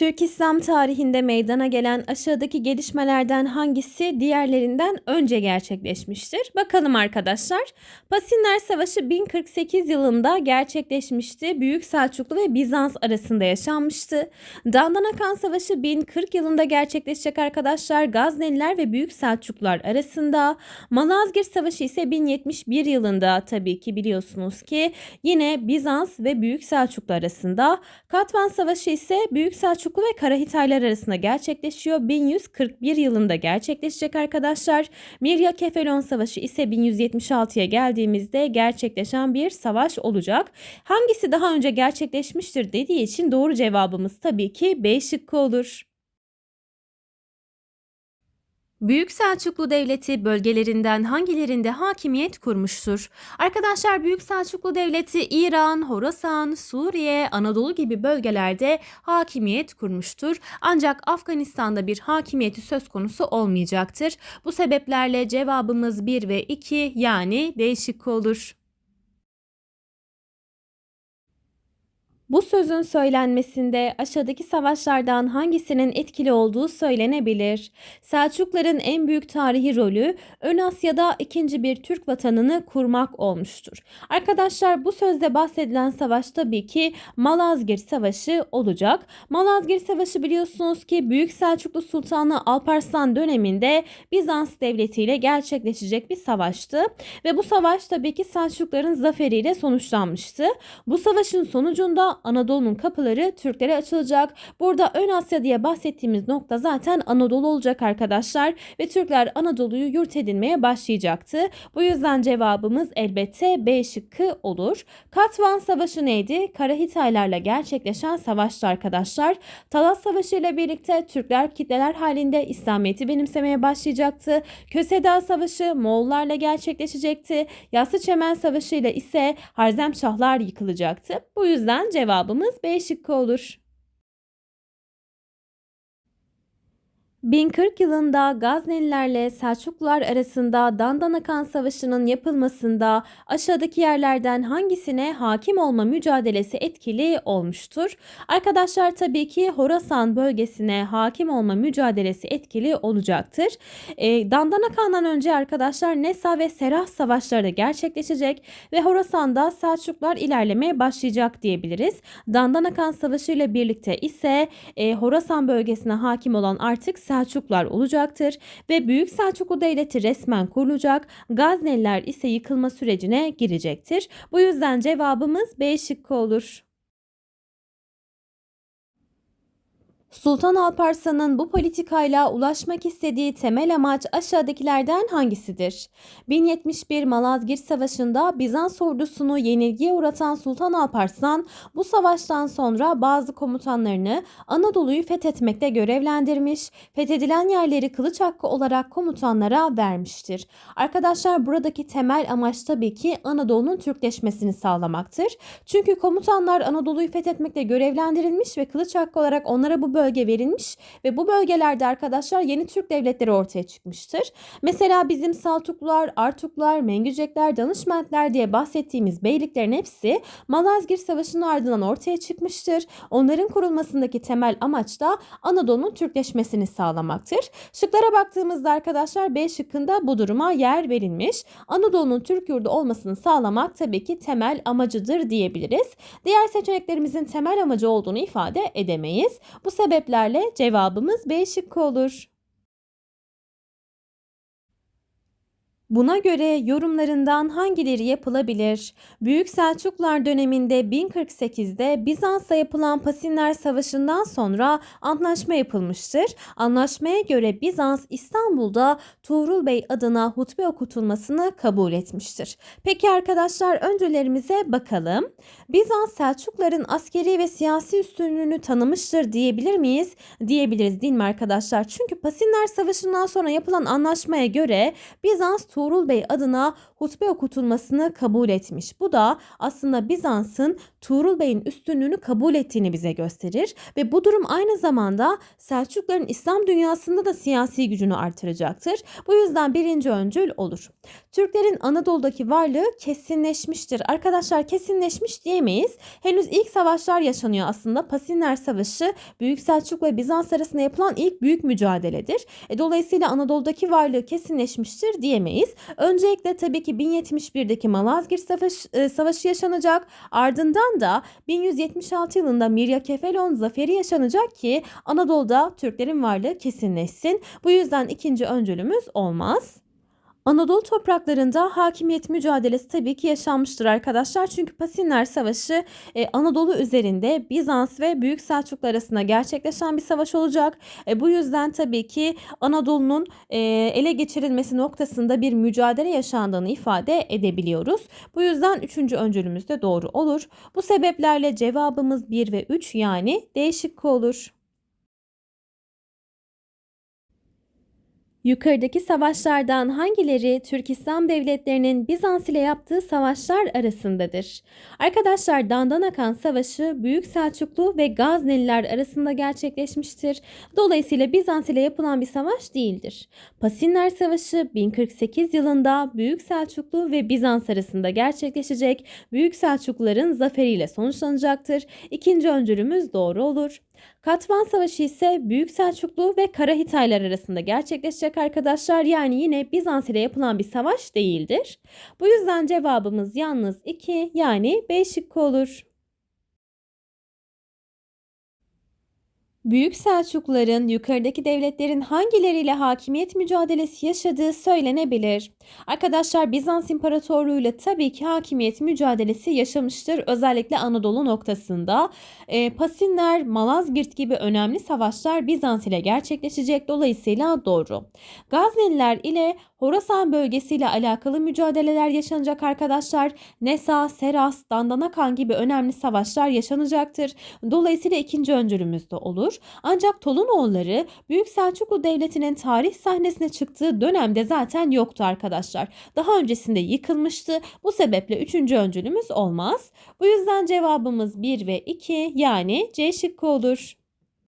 Türk İslam tarihinde meydana gelen aşağıdaki gelişmelerden hangisi diğerlerinden önce gerçekleşmiştir? Bakalım arkadaşlar. Pasinler Savaşı 1048 yılında gerçekleşmişti. Büyük Selçuklu ve Bizans arasında yaşanmıştı. Dandanakan Savaşı 1040 yılında gerçekleşecek arkadaşlar. Gazneliler ve Büyük Selçuklular arasında. Malazgirt Savaşı ise 1071 yılında tabii ki biliyorsunuz ki yine Bizans ve Büyük Selçuklu arasında. Katvan Savaşı ise Büyük Selçuklu ve Karahitaylar arasında gerçekleşiyor. 1141 yılında gerçekleşecek arkadaşlar. Mirya Kefelon Savaşı ise 1176'ya geldiğimizde gerçekleşen bir savaş olacak. Hangisi daha önce gerçekleşmiştir dediği için doğru cevabımız tabii ki B şıkkı olur. Büyük Selçuklu Devleti bölgelerinden hangilerinde hakimiyet kurmuştur? Arkadaşlar Büyük Selçuklu Devleti İran, Horasan, Suriye, Anadolu gibi bölgelerde hakimiyet kurmuştur. Ancak Afganistan'da bir hakimiyeti söz konusu olmayacaktır. Bu sebeplerle cevabımız 1 ve 2 yani değişik olur. Bu sözün söylenmesinde aşağıdaki savaşlardan hangisinin etkili olduğu söylenebilir. Selçukların en büyük tarihi rolü Ön Asya'da ikinci bir Türk vatanını kurmak olmuştur. Arkadaşlar bu sözde bahsedilen savaş tabii ki Malazgirt Savaşı olacak. Malazgirt Savaşı biliyorsunuz ki Büyük Selçuklu Sultanı Alparslan döneminde Bizans Devleti ile gerçekleşecek bir savaştı. Ve bu savaş tabii ki Selçukların zaferiyle sonuçlanmıştı. Bu savaşın sonucunda Anadolu'nun kapıları Türklere açılacak. Burada Ön Asya diye bahsettiğimiz nokta zaten Anadolu olacak arkadaşlar ve Türkler Anadolu'yu yurt edinmeye başlayacaktı. Bu yüzden cevabımız elbette B şıkkı olur. Katvan Savaşı neydi? Karahitaylarla gerçekleşen savaştı arkadaşlar. Talas Savaşı ile birlikte Türkler kitleler halinde İslamiyet'i benimsemeye başlayacaktı. Köseda Savaşı Moğollarla gerçekleşecekti. Yassı Çemen Savaşı ile ise Harzemşahlar yıkılacaktı. Bu yüzden cevabımız B şıkkı olur. 1040 yılında Gaznelilerle Selçuklular arasında Dandanakan Savaşı'nın yapılmasında aşağıdaki yerlerden hangisine hakim olma mücadelesi etkili olmuştur? Arkadaşlar tabii ki Horasan bölgesine hakim olma mücadelesi etkili olacaktır. E, Dandanakan'dan önce arkadaşlar Nesa ve Serah savaşları da gerçekleşecek ve Horasan'da Selçuklar ilerlemeye başlayacak diyebiliriz. Dandanakan Savaşı ile birlikte ise e, Horasan bölgesine hakim olan artık Selçuklar olacaktır ve Büyük Selçuklu Devleti resmen kurulacak. Gazneliler ise yıkılma sürecine girecektir. Bu yüzden cevabımız B şıkkı olur. Sultan Alparslan'ın bu politikayla ulaşmak istediği temel amaç aşağıdakilerden hangisidir? 1071 Malazgirt Savaşı'nda Bizans ordusunu yenilgiye uğratan Sultan Alparslan bu savaştan sonra bazı komutanlarını Anadolu'yu fethetmekte görevlendirmiş, fethedilen yerleri kılıç hakkı olarak komutanlara vermiştir. Arkadaşlar buradaki temel amaç tabii ki Anadolu'nun Türkleşmesini sağlamaktır. Çünkü komutanlar Anadolu'yu fethetmekte görevlendirilmiş ve kılıç hakkı olarak onlara bu bölge verilmiş ve bu bölgelerde arkadaşlar yeni Türk devletleri ortaya çıkmıştır. Mesela bizim Saltuklular, Artuklar, Mengücekler, Danışmentler diye bahsettiğimiz beyliklerin hepsi Malazgirt Savaşı'nın ardından ortaya çıkmıştır. Onların kurulmasındaki temel amaç da Anadolu'nun Türkleşmesini sağlamaktır. Şıklara baktığımızda arkadaşlar B şıkkında bu duruma yer verilmiş. Anadolu'nun Türk yurdu olmasını sağlamak tabii ki temel amacıdır diyebiliriz. Diğer seçeneklerimizin temel amacı olduğunu ifade edemeyiz. Bu sebeplerle cevabımız B şıkkı olur. Buna göre yorumlarından hangileri yapılabilir? Büyük Selçuklar döneminde 1048'de Bizans'la yapılan Pasinler Savaşı'ndan sonra antlaşma yapılmıştır. Anlaşmaya göre Bizans İstanbul'da Tuğrul Bey adına hutbe okutulmasını kabul etmiştir. Peki arkadaşlar öncelerimize bakalım. Bizans Selçukların askeri ve siyasi üstünlüğünü tanımıştır diyebilir miyiz? Diyebiliriz değil mi arkadaşlar? Çünkü Pasinler Savaşı'ndan sonra yapılan anlaşmaya göre Bizans Tuğrul Bey adına hutbe okutulmasını kabul etmiş. Bu da aslında Bizans'ın Tuğrul Bey'in üstünlüğünü kabul ettiğini bize gösterir ve bu durum aynı zamanda Selçukluların İslam dünyasında da siyasi gücünü artıracaktır. Bu yüzden birinci öncül olur. Türklerin Anadolu'daki varlığı kesinleşmiştir. Arkadaşlar kesinleşmiş diyemeyiz. Henüz ilk savaşlar yaşanıyor aslında. Pasinler Savaşı Büyük Selçuk ve Bizans arasında yapılan ilk büyük mücadeledir. E, dolayısıyla Anadolu'daki varlığı kesinleşmiştir diyemeyiz. Öncelikle tabii ki 1071'deki Malazgirt Savaşı, e, Savaşı yaşanacak. Ardından da 1176 yılında Mirya Kefelon zaferi yaşanacak ki Anadolu'da Türklerin varlığı kesinleşsin. Bu yüzden ikinci öncülümüz olmaz. Anadolu topraklarında hakimiyet mücadelesi tabii ki yaşanmıştır arkadaşlar. Çünkü Pasinler Savaşı e, Anadolu üzerinde Bizans ve Büyük Selçuklu arasında gerçekleşen bir savaş olacak. E, bu yüzden tabii ki Anadolu'nun e, ele geçirilmesi noktasında bir mücadele yaşandığını ifade edebiliyoruz. Bu yüzden üçüncü öncülümüz de doğru olur. Bu sebeplerle cevabımız 1 ve 3 yani değişik olur. Yukarıdaki savaşlardan hangileri Türk İslam devletlerinin Bizans ile yaptığı savaşlar arasındadır? Arkadaşlar Dandanakan Savaşı Büyük Selçuklu ve Gazneliler arasında gerçekleşmiştir. Dolayısıyla Bizans ile yapılan bir savaş değildir. Pasinler Savaşı 1048 yılında Büyük Selçuklu ve Bizans arasında gerçekleşecek. Büyük Selçukluların zaferiyle sonuçlanacaktır. İkinci öncülümüz doğru olur. Katvan Savaşı ise Büyük Selçuklu ve Kara Hitaylar arasında gerçekleşecek arkadaşlar. Yani yine Bizans ile yapılan bir savaş değildir. Bu yüzden cevabımız yalnız 2 yani B şıkkı olur. Büyük Selçukluların yukarıdaki devletlerin hangileriyle hakimiyet mücadelesi yaşadığı söylenebilir. Arkadaşlar Bizans İmparatorluğu ile tabii ki hakimiyet mücadelesi yaşamıştır. Özellikle Anadolu noktasında. E, Pasinler, Malazgirt gibi önemli savaşlar Bizans ile gerçekleşecek. Dolayısıyla doğru. Gazneliler ile Horasan bölgesiyle alakalı mücadeleler yaşanacak arkadaşlar. Nesa, Seras, Dandanakan gibi önemli savaşlar yaşanacaktır. Dolayısıyla ikinci öncülümüz de olur. Ancak Tolunoğulları Büyük Selçuklu Devleti'nin tarih sahnesine çıktığı dönemde zaten yoktu arkadaşlar. Daha öncesinde yıkılmıştı. Bu sebeple üçüncü öncülümüz olmaz. Bu yüzden cevabımız 1 ve 2 yani C şıkkı olur.